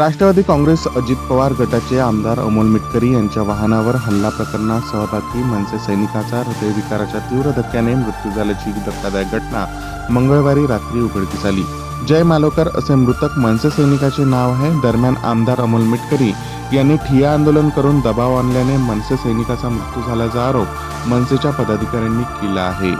राष्ट्रवादी काँग्रेस अजित पवार गटाचे आमदार अमोल मिटकरी यांच्या वाहनावर हल्ला प्रकरणात सहभागी मनसे सैनिकाचा हृदयविकाराच्या तीव्र धक्क्याने मृत्यू झाल्याची धक्कादायक घटना मंगळवारी रात्री उघडकीस आली. जय मालोकर असे मृतक मनसे सैनिकाचे नाव आहे. दरम्यान आमदार अमोल मिटकरी यांनी ठिया आंदोलन करून दबाव आणल्याने मनसे सैनिकाचा मृत्यू झाल्याचा आरोप मनसेच्या पदाधिकाऱ्यांनी केला आहे.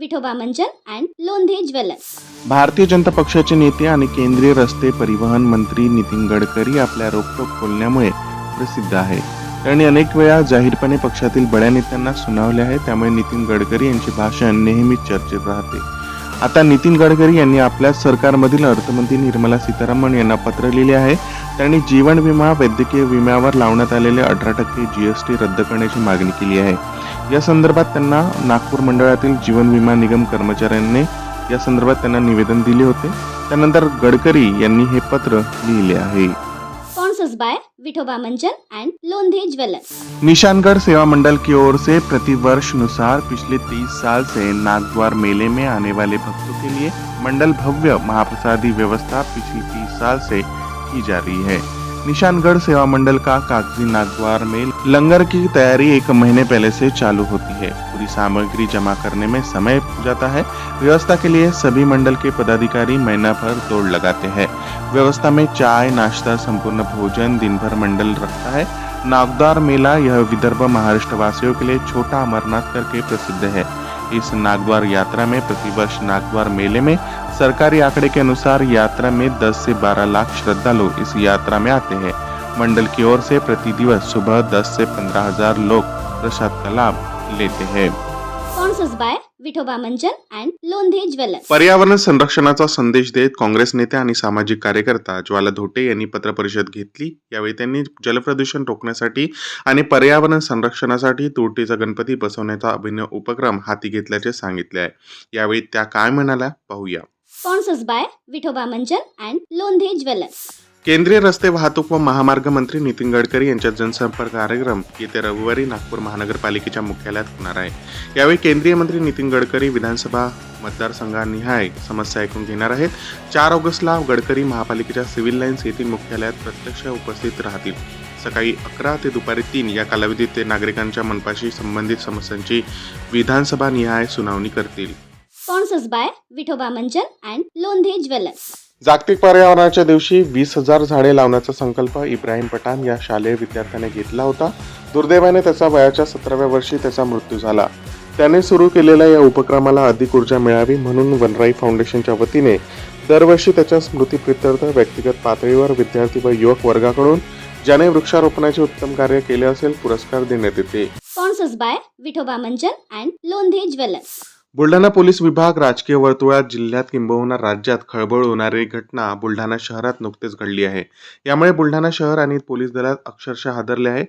विठोबा मंचन अँड लोंधे ज्वेलर्स. भारतीय जनता पक्षाचे नेते आणि केंद्रीय रस्ते परिवहन मंत्री नितीन गडकरी आपल्या रोखोक बोलण्यामुळे प्रसिद्ध आहे. त्यांनी अनेक वेळा जाहीरपणे पक्षातील बड्या नेत्यांना सुनावले आहे त्यामुळे नितीन गडकरी यांचे भाषण नेहमीच चर्चेत राहते. आता नितीन गडकरी यांनी आपल्या सरकारमधील अर्थमंत्री निर्मला सीतारामन यांना पत्र लिहिले आहे. त्यांनी जीवन विमा वैद्यकीय विम्यावर लावण्यात आलेले अठरा टक्के जी एस टी रद्द करण्याची मागणी केली आहे. या संदर्भात त्यांना नागपूर मंडळातील जीवन विमा निगम कर्मचाऱ्यांनी या संदर्भात त्यांना निवेदन दिले होते. त्यानंतर गडकरी यांनी हे पत्र लिहिले आहे. बाय विठोबा मंचन अँड लोंधे ज्वेलर्स. निशानगढ़ सेवा मंडल की ओर से प्रति वर्ष अनुसार पिछले 30 साल से नागद्वार मेले में आने वाले भक्तों के लिए मंडल भव्य महाप्रसादी व्यवस्था पिछले 30 साल से की जा रही है। निशानगढ़ सेवा मंडल का कागज़ी नागद्वार में लंगर की तैयारी एक महीने पहले से चालू होती है। पूरी सामग्री जमा करने में समय जाता है। व्यवस्था के लिए सभी मंडल के पदाधिकारी महीना भर दौड़ लगाते हैं। व्यवस्था में चाय, नाश्ता, संपूर्ण भोजन दिन भर मंडल रखता है। नागद्वार मेला यह विदर्भ महाराष्ट्र वासियों के लिए छोटा अमरनाथ करके प्रसिद्ध है। इस नागद्वार यात्रा में प्रतिवर्ष नागद्वार मेले में सरकारी आंकड़े के अनुसार यात्रा में 10 से 12 लाख श्रद्धालु इस यात्रा में आते हैं। मंडल की ओर से प्रति दिवस सुबह 10 से 15 हजार लोग प्रसाद का लाभ लेते हैं। स्पॉन्सर्स बाय विठोबा मंचन अँड लोंधे ज्वेलर्स। पर्यावरण संरक्षणाचा संदेश देत काँग्रेस नेते आणि सामाजिक कार्यकर्ता ज्वाला धोटे यांनी पत्रपरिषद घेतली. यावेळी त्यांनी जलप्रदूषण रोखण्यासाठी आणि पर्यावरण संरक्षणासाठी तुरटीचा गणपती बसवण्याचा अभिनव उपक्रम हाती घेतल्याचे सांगितले आहे. यावेळी त्या काय म्हणाल्या? पाहूया. स्पॉन्सर्स बाय विठोबा मंचन अँड लोंधे ज्वेलर्स. केंद्रीय रस्ते वाहतूक व महामार्ग मंत्री नितीन गडकरी यांच्या जनसंपर्क कार्यक्रम येत्या रविवारी नागपूर महानगरपालिकेच्या मुख्यालयात होणार आहे. यावेळी केंद्रीय मंत्री नितीन गडकरी विधानसभा मतदारसंघानिहाय समस्या ऐकून घेणार आहेत. चार ऑगस्टला गडकरी महापालिकेच्या सिव्हिल लाईन्स येथील मुख्यालयात प्रत्यक्ष उपस्थित राहतील. सकाळी अकरा ते दुपारी तीन या कालावधीत ते नागरिकांच्या मनपाशी संबंधित समस्यांची विधानसभानिहाय सुनावणी करतील. स्पॉन्सर्स बाय विठोबा मंचन अँड लोंधे ज्वेलर्स जागतिक पर्यावरणाच्या दिवशी वीस हजार झाडे लावण्याचा संकल्प इब्राहिम पठाण या शालेय विद्यार्थ्याने घेतला होता. दुर्दैवाने त्याचा वयाच्या सतराव्या वर्षी त्याचा मृत्यू झाला. त्याने सुरू केलेल्या या उपक्रमाला अधिक ऊर्जा मिळावी म्हणून वनराई फाउंडेशनच्या वतीने दरवर्षी त्याच्या स्मृतीप्रित्यर्थ व्यक्तिगत पातळीवर विद्यार्थी व युवक वर्गाकडून ज्याने वृक्षारोपणाचे उत्तम कार्य केले असेल पुरस्कार देण्यात येते. स्पॉन्सर्स बाय विठोबा मंचन and Londhe jewellers Buldhana police विभाग राजकीय वर्तुळात जिल्ह्यात किंबहुना राज्यात खळबळ होणारी घटना बुलढाणा शहरात नुकतेच घडली आहे. यामुळे बुलढाणा शहर आणि पोलीस दलात अक्षरशः हादरले आहे.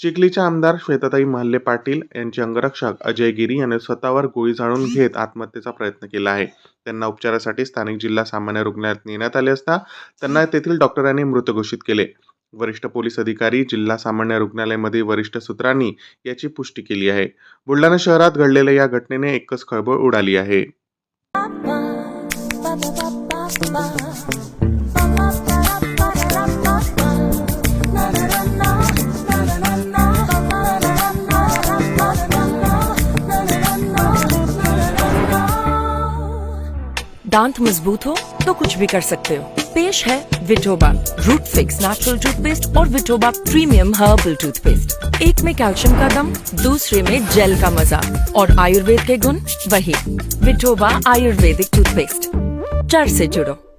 चिखलीच्या आमदार श्वेताताई महल्ले पाटील यांचे अंगरक्षक अजय गिरी यांनी स्वतःवर गोळी जाळून घेत आत्महत्येचा प्रयत्न केला आहे. त्यांना उपचारासाठी स्थानिक जिल्हा सामान्य रुग्णालयात नेण्यात आले असता त्यांना तेथील डॉक्टरांनी मृत घोषित केले. वरिष्ठ पोलीस अधिकारी जिल्हा सामान्य रुग्णालयामध्ये वरिष्ठ सूत्रांनी याची पुष्टी केली आहे. बुलढाणा शहरात घडलेल्या या घटनेने एकच खळबळ उडाली आहे. दांत मजबूत हो तो कुछ भी कर सकते हो। पेश है Vithoba root fix natural toothpaste और विटोबा प्रीमियम हर्बल टूथपेस्ट एक में कैल्शियम का दम, दूसरे में जेल का मज़ा। और आयुर्वेद के गुण वही। विटोबा आयुर्वेदिक टूथपेस्ट चार से जुड़ो।